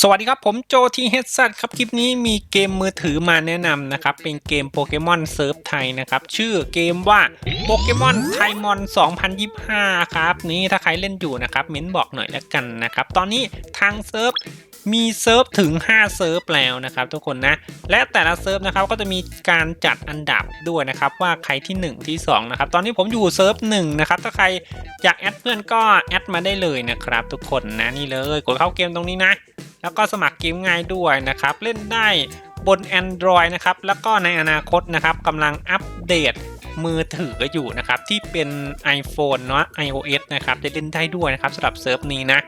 สวัสดีครับ ผมโจทีเฮดซัตครับ คลิปนี้มีเกมมือถือมาแนะนำนะครับ เป็นเกมโปเกมอนเซิร์ฟไทยนะครับ ชื่อเกมว่าโปเกมอนไทมอน 2025 ครับ นี่ถ้าใครเล่นอยู่นะครับเม้นบอกหน่อยแล้วกันนะครับ ตอนนี้ทางเซิร์ฟ มีเซิร์ฟถึง 5 เซิร์ฟแล้วนะครับทุกคนนะ และแต่ละเซิร์ฟนะครับก็จะมีการจัดอันดับด้วยนะครับว่าใครที่ 1 ที่2นะครับตอนนี้ผมอยู่เซิร์ฟ1นะครับถ้าใครอยากแอดเพื่อนก็แอดมาได้เลยนะครับทุกคนนะนี่เลยกดเข้าเกมตรงนี้นะ แล้วก็สมัครเกมง่ายด้วยนะครับเล่นได้บน Android นะครับแล้วก็ในอนาคตนะครับกำลังอัปเดตมือถืออยู่นะครับที่เป็น iPhone เนาะ iOS นะครับจะเล่นได้ด้วยนะครับสำหรับเซิร์ฟนี้นะ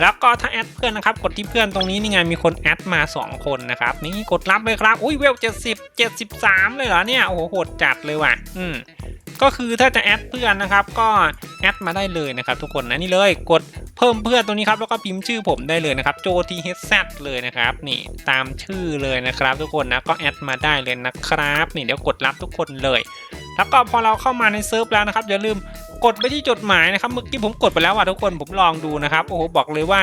แล้วก็ถ้าแอดเพื่อนนะครับกดที่เพื่อนตรงนี้นี่ไงมีคนแอดมา 2 คนนะครับนี่กดรับเลยครับอุ้ยเวล70 73 เลยเหรอเนี่ยโอ้โหโหดจัดเลยว่ะ อืมก็คือถ้าจะแอดเพื่อนนะครับก็แอดมาได้เลยนะครับทุกคนนะนี่เลยกดเพิ่มเพื่อนตรงนี้ครับแล้วก็พิมพ์ชื่อผมได้เลยนะครับโจทีเฮดซเลยนะครับนี่ตามชื่อเลยนะครับ ทุกคนนะก็แอดมาได้เลยนะครับนี่เดี๋ยวกดรับทุกคนเลย แล้วก็พอเราเข้ามาในเซิร์ฟแล้วนะครับอย่าลืมกดไปที่จดหมายนะครับเมื่อกี้ผมกดไปแล้วว่ะทุกคนผมลองดูนะครับโอ้โหบอกเลยว่า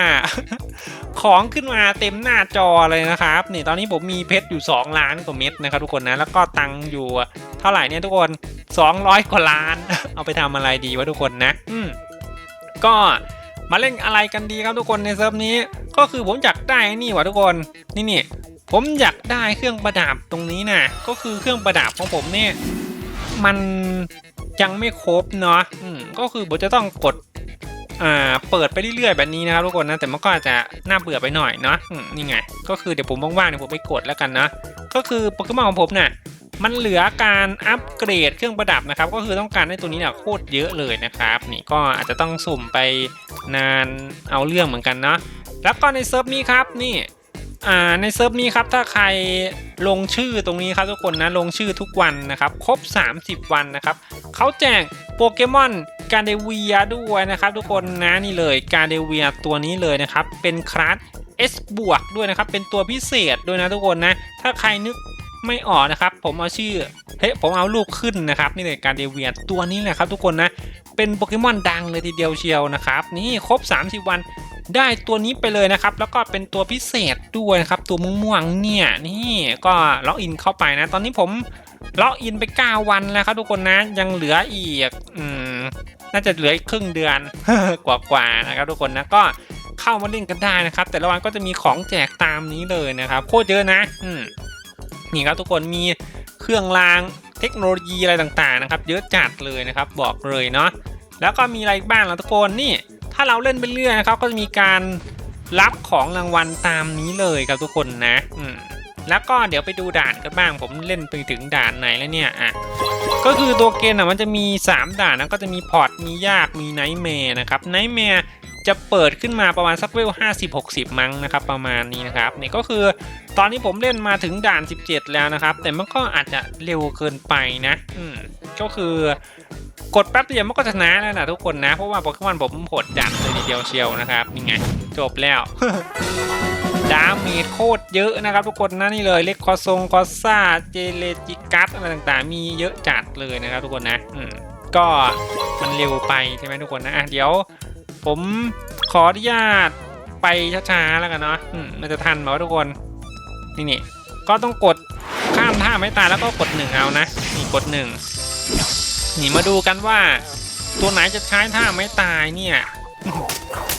ของขึ้นมาเต็มหน้าจอเลยนะครับนี่ตอนนี้ผมมีเพชรอยู่ 2 ล้านกว่าเม็ดนะครับทุกคนนะแล้วก็ตังค์อยู่เท่าไหร่เนี่ยทุกคน 200 กว่าล้าน เอาไปทำอะไรดีวะทุกคนนะอืมก็มาเล่นอะไรกันดีครับทุกคนในเซิร์ฟนี้ ก็คือผมอยากได้นี่วะทุกคนนี่นี่ผมอยากได้เครื่องประดับตรงนี้นะก็คือเครื่องประดับของผมเนี่ย มันยังไม่ครบเนาะอืมก็คือผมจะต้องกดอ่าเปิดไปเรื่อยๆแบบนี้นะครับทุกคนนะแต่มันก็อาจจะน่าเบื่อไปหน่อยเนาะนี่ไง ก็คือเดี๋ยวผมว่างๆเดี๋ยวผมไปกดแล้วกันนะก็คือโปเกมอนของผมเนี่ยมันเหลือการอัปเกรดเครื่องประดับนะครับ ก็คือต้องการให้ตัวนี้เนี่ยโคตรเยอะเลยนะครับ นี่ก็อาจจะต้องสุ่มไปนานเอาเรื่องเหมือนกันเนาะแล้วก็ในเซิร์ฟนี้ครับนี่ อ่าในเซิร์ฟนี้ครับถ้าใครลงชื่อตรงนี้ครับทุกคนนะลงชื่อทุกวันนะครับครบ 30 วันนะครับเขาแจกโปเกมอนการเดเวียด้วยนะครับทุกคนนะนี่เลยการเดเวียตัวนี้เลยนะครับเป็นคลาส S บวกด้วยนะครับเป็นตัวพิเศษด้วยนะทุกคนนะถ้าใครนึก ไม่ออกนะครับ ผมเอาชื่อเฮ้ยผมเอาลูกขึ้นนะครับนี่เลยการเดเวียตัวนี้แหละครับทุกคนนะเป็นโปเกมอนดังเลยทีเดียวเชียวนะครับนี่ครบ 30 วันได้ตัวนี้ไปเลยนะครับ แล้วก็เป็นตัวพิเศษด้วยนะครับตัวม่วงๆเนี่ยนี่ก็ล็อกอินเข้าไปนะ ตอนนี้ผมล็อกอินไป 9 วันแล้วครับทุกคนนะยังเหลืออีกอืมน่าจะเหลืออีกครึ่งเดือนกว่าๆนะครับทุกคนนะก็เข้ามาเล่นกันได้นะครับ แต่ละวันก็จะมีของแจกตามนี้เลยนะครับโคตรเยอะนะอืม นี่ครับทุกคนมีเครื่องรางเทคโนโลยีอะไรต่างๆนะครับ เยอะจัดเลยนะครับบอกเลยเนาะแล้วก็มีอะไรบ้างล่ะทุกคนนี่ ถ้าเราเล่นไปเรื่อยนะครับ ก็จะมีการรับของรางวัลตามนี้เลยครับทุกคนนะอืมแล้วก็เดี๋ยวไปดูด่านกันบ้างผมเล่นไปถึงด่านไหนแล้วเนี่ยอะก็คือตัวเกมอะมันจะมี 3 ด่านนะก็จะมีพอร์ตมียากมีไนท์แมร์นะครับไนท์แมร์ จะเปิดขึ้นมาประมาณสักเวล50 60 มั้งนะครับ ประมาณนี้นะครับนี่ก็คือตอนนี้ผมเล่นมาถึงด่าน 17 แล้วนะครับ แต่มันก็อาจจะเร็วเกินไปนะอืมก็คือกดแป๊บเดียวมันก็ชนะแล้วนะทุกคนนะ เพราะว่าโปเกมอนผมโหดจัดเลยทีเดียวเชียวนะครับนี่ไงจบแล้วดาเมจโคตรเยอะนะครับ ทุกคนนะนี่เลยเล็กคอซงคอซ่าเจเลจิกัสอะไรต่างๆ มีเยอะจัดเลยนะครับ ทุกคนนะอืมก็มันเร็วไปใช่ไหมทุกคนนะอะเดี๋ยว ผมขออนุญาตไปช้าๆแล้วกันเนาะมันจะทันไหมวะทุกคน นี่นี่ก็ต้องกดข้ามท่าไม่ตายแล้วก็กดหนึ่งเอานะนี่กดหนึ่งนี่มาดูกันว่า ตัวไหนจะใช้ท่าไม่ตายเนี่ย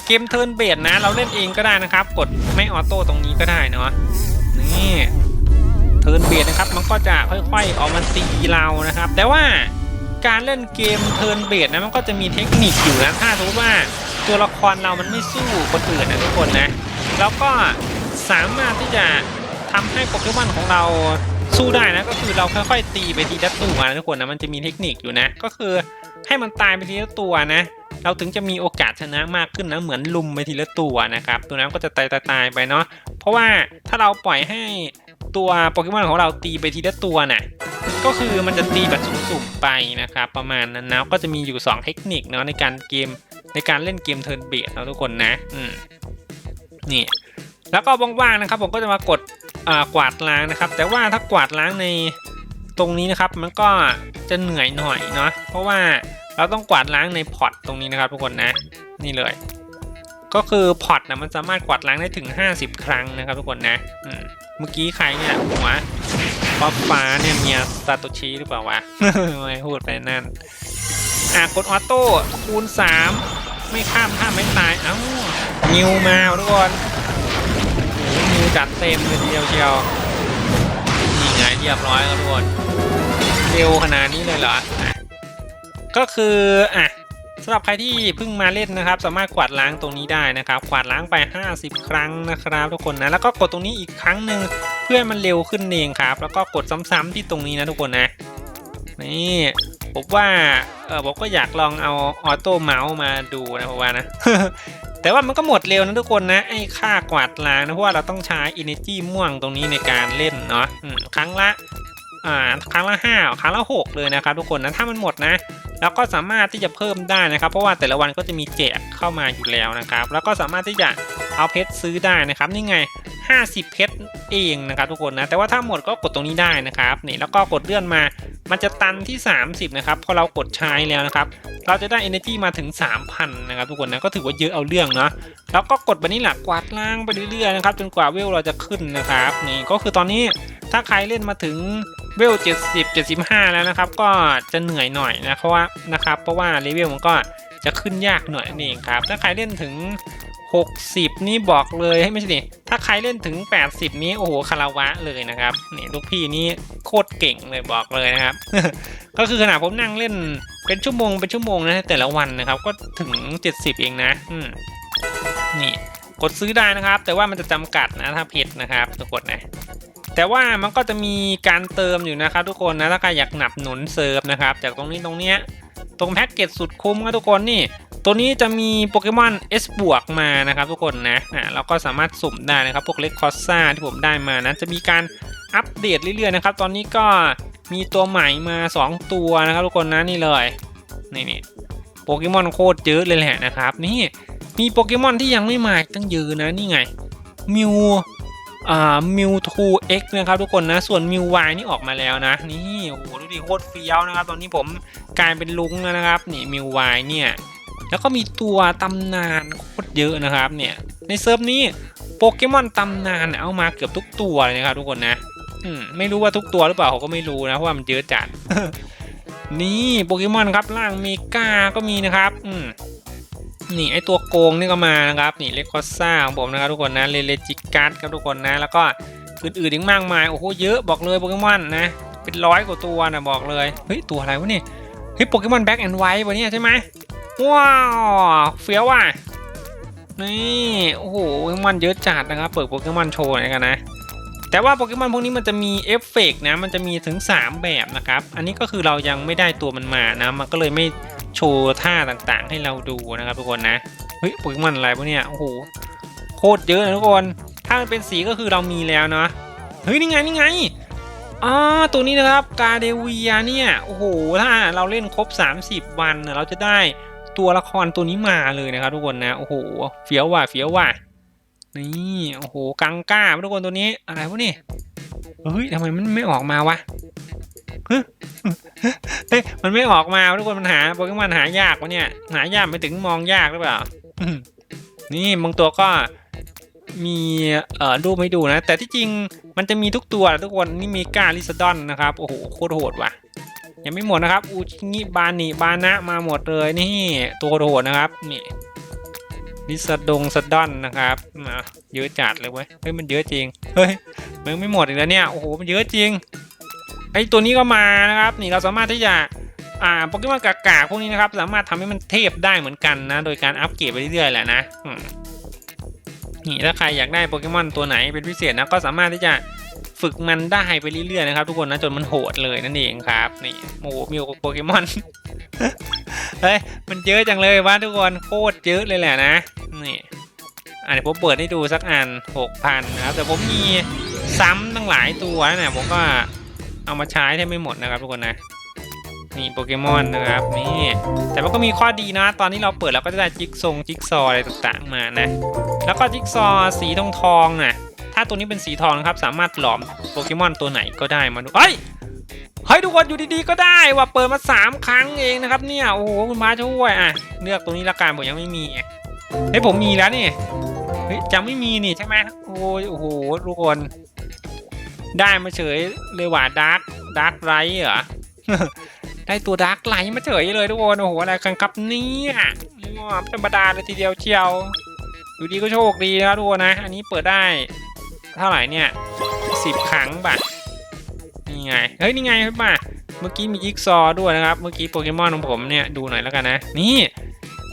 เกมเทิร์นเบดนะ เราเล่นเองก็ได้นะครับ กดไม่ออโต้ตรงนี้ก็ได้เนาะนี่เทิร์นเบดนะครับ มันก็จะค่อยๆออกมาตีเรานะครับ แต่ว่า การเล่นเกมเทิร์นเบดนะมันก็จะมีเทคนิคอยู่นะถ้าสมมติว่าตัวละครเรามันไม่สู้คนอื่นนะทุกคนนะแล้วก็สามารถที่จะทำให้โปเกมอนของเราสู้ได้นะก็คือเราค่อยๆตีไปทีละตัวนะทุกคนนะมันจะมีเทคนิคอยู่นะ ก็คือให้มันตายไปทีละตัวนะ เราถึงจะมีโอกาสชนะมากขึ้นนะเหมือนลุมไปทีละตัวนะครับตัวนั้นก็จะตายตายๆไปเนาะเพราะว่าถ้าเราปล่อยให้ตัวโปเกมอนของเราตีไปทีละตัวน่ะ ก็คือมันจะตีแบบสุ่มๆไปนะครับประมาณนั้นนะก็จะมีอยู่ 2 เทคนิคเนาะในการเกมในการเล่นเกมเทิร์นเบสนะทุกคนนะอืมนี่แล้วก็ว่างๆนะครับ ผมก็จะมากดอ่ากวาดล้างนะครับ แต่ว่าถ้ากวาดล้างในตรงนี้นะครับมันก็จะเหนื่อยหน่อยเนาะเพราะว่าเราต้องกวาดล้างในพอร์ตตรงนี้นะครับทุกคนนะนี่เลย ก็คือพอร์ตนะมันสามารถกวาดล้างได้ถึง 50 ครั้งนะครับทุกคนนะอืมเมื่อกี้ใครเนี่ยหัว ฟ้าฟ้าเนี่ยเมียซาโตชิหรือเปล่าวะไม่พูดไปนั่นอะกดออโต้คูณ3ไม่ข้ามข้ามไม่ตายเอ้านิวมาทุกคนนิวจัดเต็มเลยทีเดียวเชียวนี่ไงเรียบร้อยแล้วทุกคนเร็วขนาดนี้เลยเหรอก็คืออะสำหรับใครที่เพิ่งมาเล่นนะครับ สามารถกวาดล้างตรงนี้ได้นะครับกวาดล้างไป 50 ครั้งนะครับ ทุกคนนะแล้วก็กดตรงนี้อีกครั้งหนึ่ง พื่อให้มันเร็วขึ้นเองครับ แล้วก็กดซ้ำๆที่ตรงนี้นะทุกคนนะ นี่ผมว่าเออผมก็อยากลองเอาออโต้เมาส์มาดูนะผมว่านะ แต่ว่ามันก็หมดเร็วนะทุกคนนะ ไอ้ค่ากวาดล้างนะเพราะว่าเราต้องใช้ energy ม่วงตรงนี้ในการเล่นเนาะครั้งละอ่าครั้งละห้าครั้งละหกเลยนะครับทุกคนนะถ้ามันหมดนะแล้วก็สามารถที่จะเพิ่มได้นะครับ เพราะว่าแต่ละวันก็จะมีแจกเข้ามาอยู่แล้วนะครับ แล้วก็สามารถที่จะเอาเพชรซื้อได้นะครับ นี่ไง 50 เพชร เองนะครับทุกคนนะแต่ว่าถ้าหมดก็กดตรงนี้ได้นะครับนี่แล้วก็กดเลื่อนมา มันจะตันที่ 30นะครับพอเรากดใช้แล้วนะครับเราจะได้ energy มาถึง 3,000นะครับทุกคนนะก็ถือว่าเยอะเอาเรื่องเนาะแล้วก็กดแบบนี้แหละกวาดล้างไปเรื่อยๆนะครับจนกว่าเวลเราจะขึ้นนะครับนี่ก็คือตอนนี้ถ้าใครเล่นมาถึงเวล 70 75 แล้วนะครับ ก็จะเหนื่อยหน่อยนะเพราะว่านะครับเพราะว่าเลเวลมันก็จะขึ้นยากหน่อยนั่ครับถ้าใครเล่นถึง 60 นี่บอกเลยให้ไม่ใช่ดิถ้าใครเล่นถึง 80 นี้โอ้โหคาราวะเลยนะครับนี่ลูกพี่นี่โคตรเก่งเลยบอกเลยนะครับ ก็คือขนาดผมนั่งเล่นเป็นชั่วโมงเป็นชั่วโมงนะแต่ละวันนะครับก็ถึง 70 เองนะอืมนี่กดซื้อได้นะครับ แต่ว่ามันจะจำกัดนะถ้าเพชรนะครับทุกคนนะแต่ว่ามันก็จะมีการเติมอยู่นะครับ ทุกคนนะถ้าใครอยากหนับหนุนเซิร์ฟนะครับ จากตรงนี้ตรงเนี้ยตรงแพ็กเกจสุดคุ้มครับทุกคนนี่ ตัวนี้จะมีโปเกมอน S บวกมานะครับทุกคนนะอ่าเราก็สามารถสุ่มได้นะครับ พวกเล็กคอสซ่าที่ผมได้มานะจะมีการอัปเดตเรื่อยๆนะครับ ตอนนี้ก็มีตัวใหม่มา 2 ตัวนะครับทุกคนนะนี่เลยนี่นี่โปเกมอนโคตรเยอะเลยแหละนะครับ นี่มีโปเกมอนที่ยังไม่มาตั้งเยอะนะนี่ไงมิวอ่ามิวทูเอ็กนะครับทุกคนนะ ส่วนมิววนี่ออกมาแล้วนะ นี่โอ้โหดูดิโคตรเฟี้ยวนะครับ ตอนนี้ผมกลายเป็นลุงแล้วนะครับ นี่มิววเนี่ย แล้วก็มีตัวตำนานโคตรเยอะนะครับเนี่ยในเซิร์ฟนี้โปเกมอนตำนานเอามาเกือบทุกตัวเลยนะครับทุกคนนะอืมไม่รู้ว่าทุกตัวหรือเปล่าเขาก็ไม่รู้นะเพราะว่ามันเยอะจัดนี่โปเกมอนครับร่างเมกาก็มีนะครับอืมนี่ไอตัวโกงนี่ก็มานะครับนี่เลคอซ่าของผมนะครับทุกคนนะเลเลจิกัสครับทุกคนนะแล้วก็อื่นๆอีกมากมายโอ้โหเยอะบอกเลยโปเกมอนนะเป็นร้อยกว่าตัวนะบอกเลยเฮ้ยตัวอะไรวะเนี่ยเฮ้ยโปเกมอนแบ็กแอนด์ไวท์วะเนี่ยใช่ไหม ว้าวเฟี้ยวว่ะนี่โอ้โหโปเกมอนเยอะจัดนะครับเปิดโปเกมอนโชว์หน่อยกันนะแต่ว่าโปเกมอนพวกนี้มันจะมีเอฟเฟกต์นะมันจะมีถึง 3 แบบนะครับ อันนี้ก็คือเรายังไม่ได้ตัวมันมานะ มันก็เลยไม่โชว์ท่าต่างๆ ให้เราดูนะครับทุกคนนะเฮ้ยโปเกมอนอะไรพวกเนี้ยโอ้โหโคตรเยอะนะทุกคน ถ้ามันเป็นสีก็คือเรามีแล้วเนาะเฮ้ยนี่ไงนี่ไงอ๋อตัวนี้นะครับกาเดเวียเนี่ยโอ้โหถ้าเราเล่นครบ 30 วันเราจะได้ ตัวละครตัวนี้มาเลยนะครับทุกคนนะโอ้โหเฟี้ยวว่ะเฟี้ยวว่ะนี่โอ้โหกังก้าทุกคนตัวนี้อะไรวะนี่เฮ้ยทำไมมันไม่ออกมาวะเฮ้ยมันไม่ออกมาทุกคนมันหาโปเกมอนหายากวะเนี่ย หายากไปถึงมองยากหรือเปล่านี่บางตัวก็มีเอ่อรูปให้ดูนะ แต่ที่จริงมันจะมีทุกตัวทุกคนนี่มีกาลิซดอนนะครับ โอ้โหโคตรโหดว่ะ ยังไม่หมดนะครับ อูชิงิบานิบานะมาหมดเลยนี่ตัวโหดนะครับนี่ลิซาดงซาดอนนะครับมาเยอะจัดเลยเว้ยเฮ้ยมันเยอะจริงเฮ้ยมันไม่หมดอีกแล้วเนี่ยโอ้โหมันเยอะจริงไอตัวนี้ก็มานะครับ นี่เราสามารถที่จะอ่าโปเกมอนกากาพวกนี้นะครับ สามารถทำให้มันเทพได้เหมือนกันนะ โดยการอัปเกรดไปเรื่อยๆแหละนะนี่ถ้าใครอยากได้โปเกมอนตัวไหนเป็นพิเศษนะก็สามารถที่จะ ฝึกมันได้ไปเรื่อยๆนะครับทุกคนนะจนมันโหดเลยนั่นเองครับนี่โอ้โหมีโปเกมอนเฮ้ยมันเยอะจังเลยว่าทุกคนโคตรเยอะเลยแหละนะนี่อะเดี๋ยวผมเปิดให้ดูสักอันหกพันนะครับแต่ผมมีซ้ำตั้งหลายตัวนะเนี่ยผมก็เอามาใช้แทบไม่หมดนะครับทุกคนนะนี่โปเกมอนนะครับนี่แต่มันก็มีข้อดีนะ ตอนนี้เราเปิดเราก็จะได้จิ๊กซงจิ๊กซออะไรต่างๆมานะ แล้วก็จิ๊กซอสีทองทองๆน่ะ ถ้าตัวนี้เป็นสีทองนะครับ สามารถหลอมโปเกมอนตัวไหนก็ได้มาดูเฮ้ยเฮ้ยทุกคนอยู่ดีๆก็ได้ว่าเปิดมา 3 ครั้งเองนะครับเนี่ยโอ้โหคุณมาช่วยอะเลือกตัวนี้ละกันผมยังไม่มีเฮ้ยผมมีแล้วนี่เฮ้ยจังไม่มีนี่ใช่ไหมโอ้ยโอ้โหทุกคน ได้มาเฉยเลยว่ะดาร์กดาร์กไรเหรอได้ตัวดาร์กไลท์มาเฉยเลยทุกคนโอ้โหอะไรกันครับเนี่ยธรรมดาเลยทีเดียวเชียว อยู่ดีก็โชคดีนะทุกคนนะ อันนี้เปิดได้ เท่าไหร่เนี่ยสิบครั้งบัตรนี่ไงเฮ้ยนี่ไงครับมาเมื่อกี้มีจิ๊กซอว์ด้วยนะครับ เมื่อกี้โปเกมอนของผมเนี่ยดูหน่อยแล้วกันนะ นี่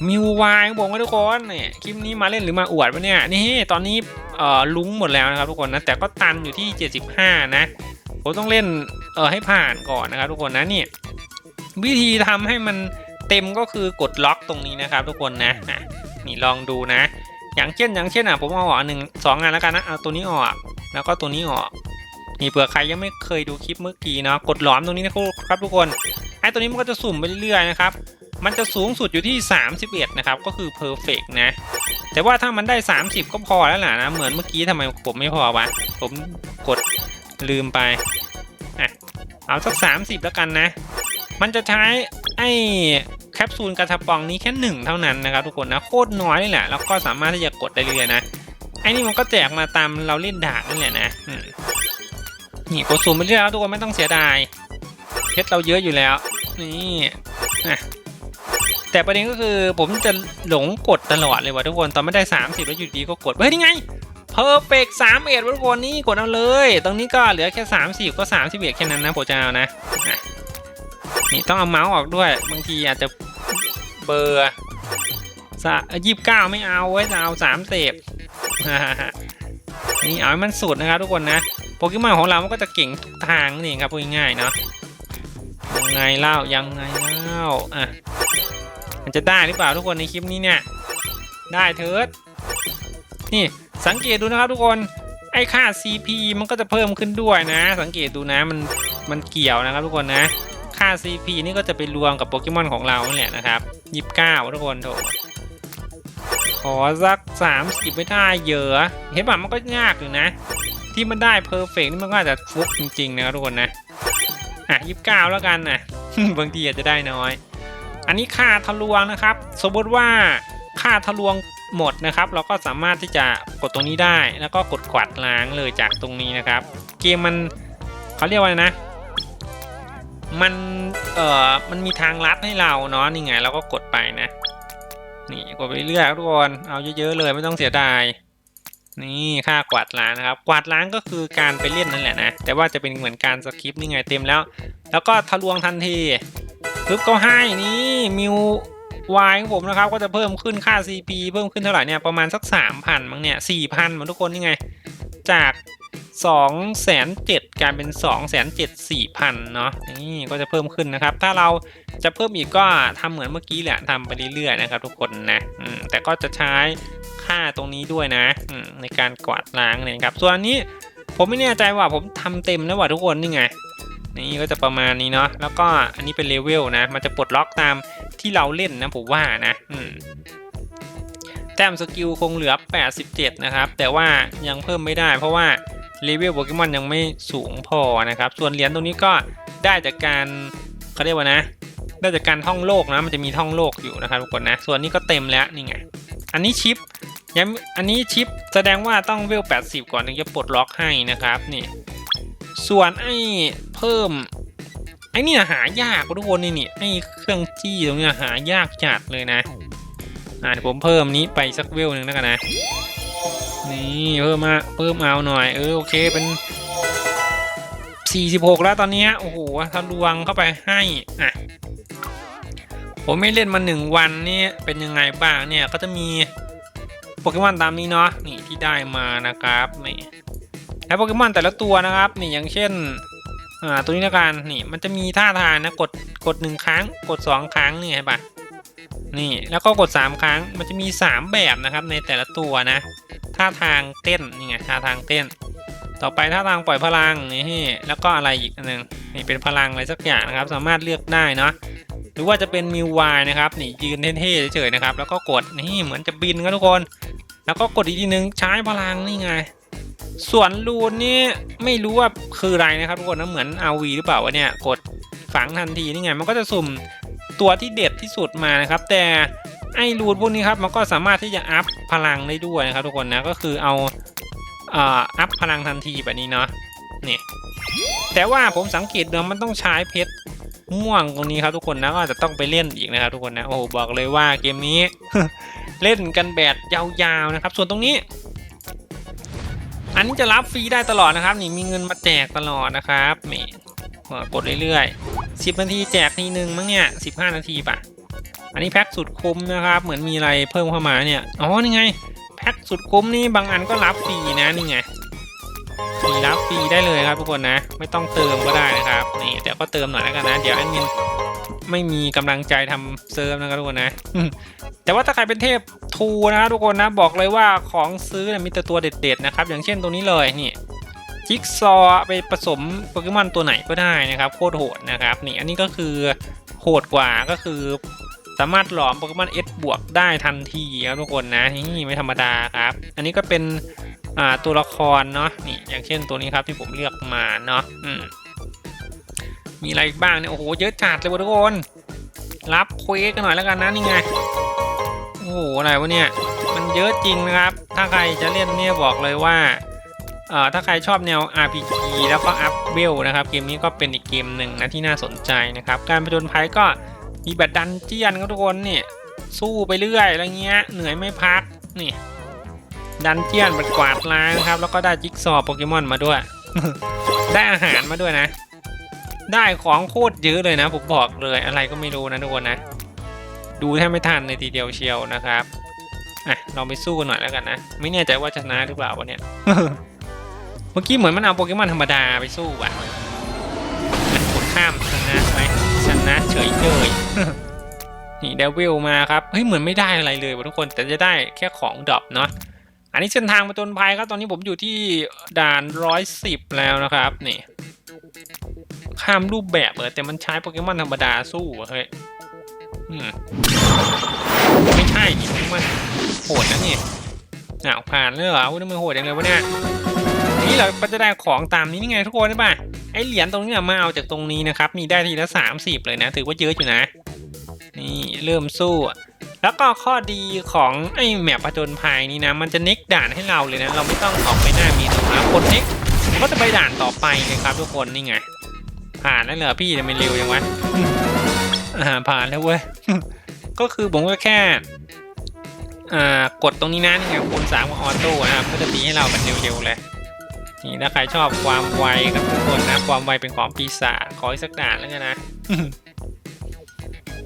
มิววายของผมนะทุกคนเนี่ยคลิปนี้มาเล่นหรือมาอวดวะเนี่ยนี่ตอนนี้เอ่อลุ้งหมดแล้วนะครับทุกคนนะแต่ก็ตันอยู่ที่ 75 นะผมต้องเล่นเออให้ผ่านก่อนนะครับทุกคนนะนี่วิธีทำให้มันเต็มก็คือกดล็อกตรงนี้นะครับทุกคนนะนี่ลองดูนะ อย่างเช่นอย่างเช่นอะผมเอาออกหนึ่งสองงานแล้วกันนะเอาตัวนี้ออกแล้วก็ตัวนี้ออกนี่เผื่อใครยังไม่เคยดูคลิปเมื่อกี้เนาะกดหลอมตรงนี้นะครับทุกคนไอ้ตัวนี้มันก็จะสุ่มไปเรื่อยๆนะครับมันจะสูงสุดอยู่ที่ 31 นะครับ ก็คือเพอร์เฟกนะ แต่ว่าถ้ามันได้ 30 ก็พอแล้วล่ะนะ เหมือนเมื่อกี้ทำไมผมไม่พอวะ ผมกดลืมไป อะ เอาสัก 30 แล้วกันนะ มันจะใช้ไอ้ แคปซูลกระชับปองนี้แค่หนึ่งเท่านั้นนะครับทุกคนนะโคตรน้อยเลยแหละแล้วก็สามารถที่จะกดได้เรื่อยนะไอ้นี่มันก็แจกมาตามเราเล่นดาบนั่นแหละนะนี่กดซูมไปเรื่อยแล้วทุกคนไม่ต้องเสียดายเพชรเราเยอะอยู่แล้ว นี่นะแต่ประเด็นก็คือผมจะหลงกดตลอดเลยว่ะทุกคนตอนไม่ได้ 30 แล้วอยู่ดีก็กดเฮ้ยนี่ไงเพอร์เฟกสามเอ็ดทุกคนนี่กดเอาเลย ตรงนี้ก็เหลือแค่ 30 ก็ 31 แค่นั้นนะผมจะเอานะ นี่ต้องเอาเมาส์ออกด้วย บางทีอาจจะเบอร์สะยี่สิบเก้าไม่เอาไว้จะเอาสามเสพนี่เอาให้มันสุดนะครับทุกคนนะ โปเกมอนของเรามันก็จะเก่งทุกทางนี่ครับพูดง่ายๆเนาะยังไงเล่ายังไงเล่าอะมันจะได้หรือเปล่าทุกคนในคลิปนี้เนี่ยได้เถิดนี่สังเกตดูนะครับทุกคนไอ้ค่า CP มันก็จะเพิ่มขึ้นด้วยนะ สังเกตดูนะมันมันเกี่ยวนะครับทุกคนนะ ค่า CP นี่ก็จะไปรวมกับโปเกมอนของเราเนี่ยนะครับยี่สิบเก้าทุกคนโถขอสักสามสิบไม่ได้เยอะเห็นป่ะมันก็ยากอยู่นะ ที่มันได้เพอร์เฟกนี่มันก็อาจจะฟุกจริงๆนะครับทุกคนนะอะยี่สิบเก้าแล้วกันนะบางทีอาจจะได้น้อย อันนี้ค่าทะลวงนะครับ สมมติว่าค่าทะลวงหมดนะครับ เราก็สามารถที่จะกดตรงนี้ได้ แล้วก็กดกวาดล้างเลยจากตรงนี้นะครับ เกมมันเขาเรียกว่าอะไรนะ มัน เอ่อ มันมีทางลัดให้เราเนาะ นี่ไงเราก็กดไปนะ นี่กดไปเรื่อยทุกคน เอาเยอะๆเลยไม่ต้องเสียดาย นี่ค่ากวาดล้างนะครับ กวาดล้างก็คือการไปเล่นนั่นแหละนะ แต่ว่าจะเป็นเหมือนการสคริปต์นี่ไงเต็มแล้ว แล้วก็ทะลวงทันทีปึ๊บก็ให้นี่มิววายของผมนะครับก็จะเพิ่มขึ้นค่า CP เพิ่มขึ้นเท่าไหร่เนี่ยประมาณสัก 3,000มั้งเนี่ย4,000เหมือนทุกคนนี่ไง จาก 2แสนเจ็ดกลายเป็น2แสนเจ็ดสี่พันเนาะนี่ก็จะเพิ่มขึ้นนะครับ ถ้าเราจะเพิ่มอีกก็ทำเหมือนเมื่อกี้แหละทำไปเรื่อยๆนะครับ ทุกคนนะแต่ก็จะใช้ค่าตรงนี้ด้วยนะในการกวาดล้างเนี่ยครับ ส่วนอันนี้ผมไม่แน่ใจว่าผมทำเต็มแล้วว่ะทุกคนนี่ไงนี่ก็จะประมาณนี้เนาะแล้วก็อันนี้เป็นเลเวลนะ มันจะปลดล็อกตามที่เราเล่นนะผมว่านะอืแต้มสกิลคงเหลือ 87 นะครับ แต่ว่ายังเพิ่มไม่ได้เพราะว่า เลเวลโปเกมอนยังไม่สูงพอนะครับ ส่วนเหรียญตรงนี้ก็ได้จากการเขาเรียกว่านะ ได้จากการท่องโลกนะมันจะมีท่องโลกอยู่นะครับทุกคนนะ ส่วนนี้ก็เต็มแล้วนี่ไง อันนี้ชิปยังอันนี้ชิปแสดงว่าต้องเวล 80 ก่อนถึงจะปลดล็อกให้นะครับนี่ ส่วนไอ้เพิ่มไอ้นี่หายากทุกคนนี่นี่ไอ้เครื่องจี้ตรงนี้หายากจัดเลยนะอ่าเดี๋ยวผมเพิ่มนี้ไปสักเวลหนึ่งแล้วกันนะ นี่เพิ่มมาเพิ่มเอาหน่อย เออโอเคเป็น 46 แล้วตอนนี้โอ้โหทะลวงเข้าไปให้อะผมไม่เล่นมาหนึ่งวันนี่เป็นยังไงบ้างเนี่ยก็จะมีโปเกมอนตามนี้เนาะนี่ที่ได้มานะครับนี่และโปเกมอนแต่ละตัวนะครับนี่อย่างเช่นอ่าตัวนี้ละกันนี่มันจะมีท่าทางนะกดกดหนึ่งครั้ง กดสองครั้งนี่เห็นปะนี่แล้วก็กดสามครั้งมันจะมีสามแบบนะครับในแต่ละตัวนะ ท่าทางเต้นนี่ไงท่าทางเต้น ต่อไปท่าทางปล่อยพลังนี่แล้วก็อะไรอีกอันหนึงนี่เป็นพลังอะไรสักอย่างนะครับ สามารถเลือกได้เนาะหรือว่าจะเป็นมิววายนะครับนี่ยืนเท่ๆเฉยๆนะครับ แล้วก็กดนี่เหมือนจะบินครับทุกคน แล้วก็กดอีกทีนึงใช้พลังนี่ไงส่วนรูนนี่ไม่รู้ว่าคืออะไรนะครับทุกคนนะเหมือนอาวีหรือเปล่าวะเนี่ยกดฝังทันทีนี่ไงมันก็จะสุ่มตัวที่เด็ดที่สุดมานะครับ แต่ ไอ้รูทพวกนี้ครับมันก็สามารถที่จะอัพพลังได้ด้วยนะครับทุกคนนะก็คือเอาเอ่ออัพพลังทันทีแบบนี้เนาะนี่แต่ว่าผมสังเกตเดิมมันต้องใช้เพชรม่วงตรงนี้ครับทุกคนนะก็จะต้องไปเล่นอีกนะครับทุกคนนะโอ้โหบอกเลยว่าเกมนี้เล่นกันแบบยาวๆนะครับ ส่วนตรงนี้ อันนี้จะรับฟรีได้ตลอดนะครับ นี่มีเงินมาแจกตลอดนะครับนี่กดเรื่อยๆ10 นาทีแจกทีหนึ่งมั้งเนี่ย15 นาทีป่ะ อันนี้แพ็คสุดคุ้มนะครับ เหมือนมีอะไรเพิ่มเข้ามาเนี่ย อ๋อ นี่ไง แพ็คสุดคุ้มนี่บางอันก็รับฟรีนะนี่ไงมีรับฟรีได้เลยครับทุกคนนะ ไม่ต้องเติมก็ได้นะครับ นี่แต่ก็เติมหน่อยแล้วกันนะ เดี๋ยวแอดมินไม่มีกำลังใจทำเซิร์ฟนะครับทุกคนนะ แต่ว่าถ้าใครเป็นเทพทูนะครับทุกคนนะ บอกเลยว่าของซื้อเนี่ยมีแต่ตัวเด็ดๆนะครับ อย่างเช่นตัวนี้เลยนี่จิ๊กซอว์ไปผสมโปเกมอนตัวไหนก็ได้นะครับ โคตรโหดนะครับนี่อันนี้ก็คือ หดกว่าก็คือสามารถหลอมโปเกมอนเอสบวกได้ทันทีครับทุกคนนะนี่ไม่ธรรมดาครับ อันนี้ก็เป็นตัวละครเนาะนี่อย่างเช่นตัวนี้ครับที่ผมเลือกมาเนาะอืมมีอะไรบ้างเนี่ยโอ้โหเยอะจัดเลยทุกคน รับเควสกันหน่อยแล้วกันนะนี่ไงโอ้โหอะไรวะเนี่ยมันเยอะจริงนะครับ ถ้าใครจะเล่นเนี่ยบอกเลยว่า อ่อถ้าใครชอบแนว RPG แล้วก็อัพเวลนะครับ เกมนี้ก็เป็นอีกเกมหนึ่งนะที่น่าสนใจนะครับ การผจญภัยก็มีแบบดันเจียนครับทุกคนเนี่ยสู้ไปเรื่อยอะไรเงี้ยเหนื่อยไม่พักนี่ดันเจียนแบบกวาดล้างครับ แล้วก็ได้จิ๊กซอว์โปเกมอนมาด้วย ได้อาหารมาด้วยนะ ได้ของโคตรเยอะเลยนะผมบอกเลยอะไรก็ไม่รู้นะทุกคนนะ ดูแทบไม่ทันเลยทีเดียวเชียวนะครับอะลองไปสู้กันหน่อยแล้วกันนะ ไม่แน่ใจว่าจะชนะหรือเปล่าวะเนี่ย มื่อกี้เหมือนมันเอาโปเกมอนธรรมดาไปสู้อะอะกดข้ามชนะไหมชนะเฉยเฉยนี่เดวิลมาครับ เฮ้ยเหมือนไม่ได้อะไรเลยว่ะทุกคน แต่จะได้แค่ของดรอปเนาะ อันนี้เส้นทางมาจนภัยครับ ตอนนี้ผมอยู่ที่ด่านร้อยสิบแล้วนะครับ นี่ ข้ามรูปแบบเออแต่มันใช้โปเกมอนธรรมดาสู้อะเฮ้ยอืมไม่ใช่นี่มันโหดนะนี่อ้าวผ่านเลยเหรออุ้ยทำไมโหดอย่างเลยวะเนี่ย นี่เราก็จะได้ของตามนี้นี่ไงทุกคนใช่ปะไอเหรียญตรงนี้มาเอาจากตรงนี้นะครับ มีได้ทีละสามสิบเลยนะ ถือว่าเยอะอยู่นะ นี่เริ่มสู้ แล้วก็ข้อดีของไอแมปผจญภัยนี่นะ มันจะเน็กด่านให้เราเลยนะ เราไม่ต้องออกไปหน้ามีถูกนะกดเน็กก็จะไปด่านต่อไปเลยครับ ทุกคนนี่ไง ผ่านแล้วเหรอพี่ทำไมเร็วยังวะอ่าผ่านแล้วเว้ย ก็คือผมก็แค่กดตรงนี้นะนี่ไงคูณสามกับออโต้นะครับก็จะตีให้เราแบบเร็วๆเลย นี่ถ้าใครชอบความไวครับทุกคนนะ ความไวเป็นของปีศาจขออีกสักด่านแล้วกันนะ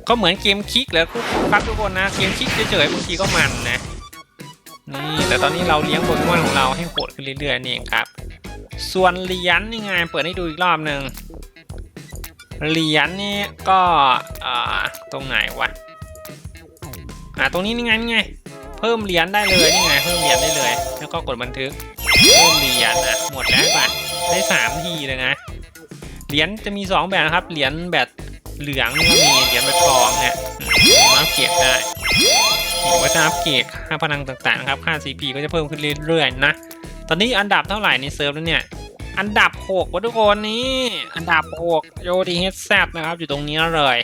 ก็เหมือนเกมคลิกแหล้วครับทุกคนนะเกมคลิกเฉยๆบางทีก็มันนะนี่แต่ตอนนี้เราเลี้ยงโปเกมอนของเราให้โหดขึ้นเรื่อยๆนี่เองครับ ส่วนเหรียญนี่ไงเปิดให้ดูอีกรอบหนึ่งเหรียญนี่ก็อ่าตรงไหนวะอ่าตรงนี้นี่ไงนี่ไง เพิ่มเหรียญได้เลยนี่ไงเพิ่มเหรียญได้เลย แล้วก็กดบันทึก เพิ่มเหรียญอะหมดแล้วป่ะได้สามทีเลยนะ เหรียญจะมีสองแบบนะครับ เหรียญแบบเหลืองนี่ก็มี เหรียญแบบทองเนี่ยอืมอัพเกรดได้นี่ก็จะอัพเกรดค่าพลังต่างๆครับ ค่า CP ก็จะเพิ่มขึ้นเรื่อยๆนะ ตอนนี้อันดับเท่าไหร่ในเซิร์ฟแล้วเนี่ย อันดับหกวะทุกคนนี่ อันดับหกโยดีเฮดแซนะครับ อยู่ตรงนี้เลย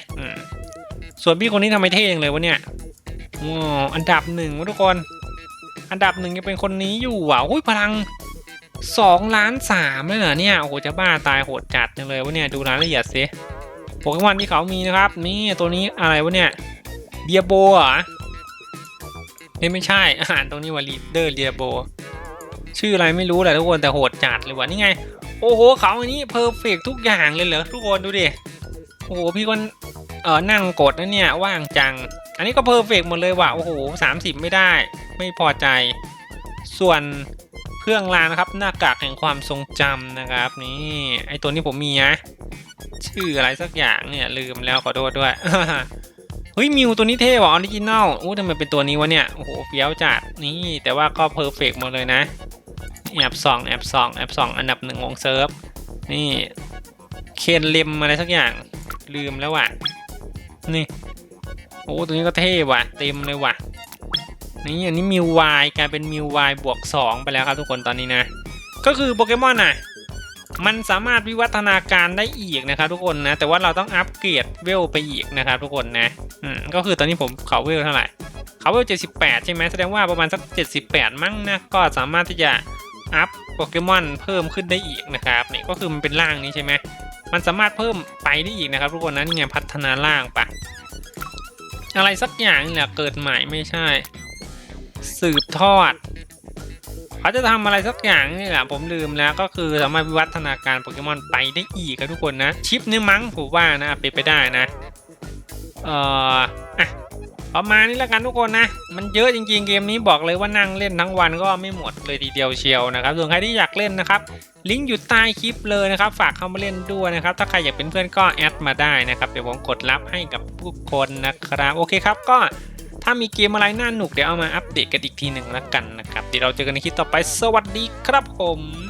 ส่วนพี่คนนี้ทำไมเท่ยังเลยวะเนี่ยอันดับหนึ่งวะทุกคน อันดับหนึ่งยังเป็นคนนี้อยู่อะอุ้ยพลังสองล้านสามเลยเหรอเนี่ย โอ้โห จะบ้าตายโหดจัดเลยวะเนี่ย ดูรายละเอียดสิโปเกมอนที่เขามีนะครับ นี่ตัวนี้อะไรวะเนี่ยเดียโบเหรอเอ้ยไม่ใช่อาหารตรงนี้ว่าลีดเดอร์เดียโบ ชื่ออะไรไม่รู้แหละทุกคนแต่โหดจัดเลยวะนี่ไง โอ้โห เขาอันนี้เพอร์เฟกทุกอย่างเลยเหรอทุกคนดูดิ โอ้โห พี่คนเออนั่งกดนะเนี่ยว่างจัง อันนี้ก็เพอร์เฟกหมดเลยว่ะ โอ้โหสามสิบไม่ได้ ไม่พอใจ ส่วนเครื่องรางนะครับ หน้ากากแห่งความทรงจำนะครับ นี่ ไอตัวนี้ผมมีนะ ชื่ออะไรสักอย่างเนี่ยลืมแล้วขอโทษด้วย เฮ้ยมิวตัวนี้เท่ว่ะออริจินัลอู้ทำไมเป็นตัวนี้วะเนี่ย โอ้โหเฟี้ยวจัด นี่ แต่ว่าก็เพอร์เฟกหมดเลยนะแอบสองแอบสองแอบสองอันดับหนึ่งของเซิร์ฟ นี่ เคนเลมอะไรสักอย่างลืมแล้วว่ะ นี่ โอ้ตัวนี้ก็เท่ว่ะ เต็มเลยว่ะ นี่อันนี้มิววายกลายเป็นมิววายบวก 2 ไปแล้วครับทุกคนตอนนี้นะ ก็คือโปเกมอนอะ มันสามารถวิวัฒนาการได้อีกนะครับทุกคนนะ แต่ว่าเราต้องอัปเกรดเวลไปอีกนะครับทุกคนนะ อืม ก็คือตอนนี้ผมเขาเวลเท่าไหร่ เขาเวล 78 ใช่ไหมแสดงว่าประมาณสัก 78 มั้งนะ ก็สามารถที่จะอัพโปเกมอนเพิ่มขึ้นได้อีกนะครับนี่ก็คือมันเป็นร่างนี้ใช่ไหมมันสามารถเพิ่มไปได้อีกนะครับทุกคนนะนี่ไงพัฒนาร่างปะ อะไรสักอย่างนี่แหละเกิดใหม่ไม่ใช่ สืบทอดเขาจะทำอะไรสักอย่างนี่แหละผมลืมแล้วก็คือสามารถวิวัฒนาการโปเกมอนไปได้อีกครับทุกคนนะ ชิปนี่มั้งผมว่านะเป็นไปได้นะ เอ่ออะ ประมาณนี้แล้วกันทุกคนนะ มันเยอะจริงๆเกมนี้บอกเลยว่านั่งเล่นทั้งวันก็ไม่หมดเลยทีเดียวเชียวนะครับส่วนใครที่อยากเล่นนะครับลิงก์อยู่ใต้คลิปเลยนะครับ ฝากเข้ามาเล่นด้วยนะครับ ถ้าใครอยากเป็นเพื่อนก็แอดมาได้นะครับเดี๋ยวผมกดรับให้กับทุกคนนะครับ โอเคครับก็ถ้ามีเกมอะไรน่าหนุกเดี๋ยวเอามาอัปเดตกันอีกทีหนึ่งแล้วกันนะครับเดี๋ยวเราเจอกันในคลิปต่อไป สวัสดีครับผม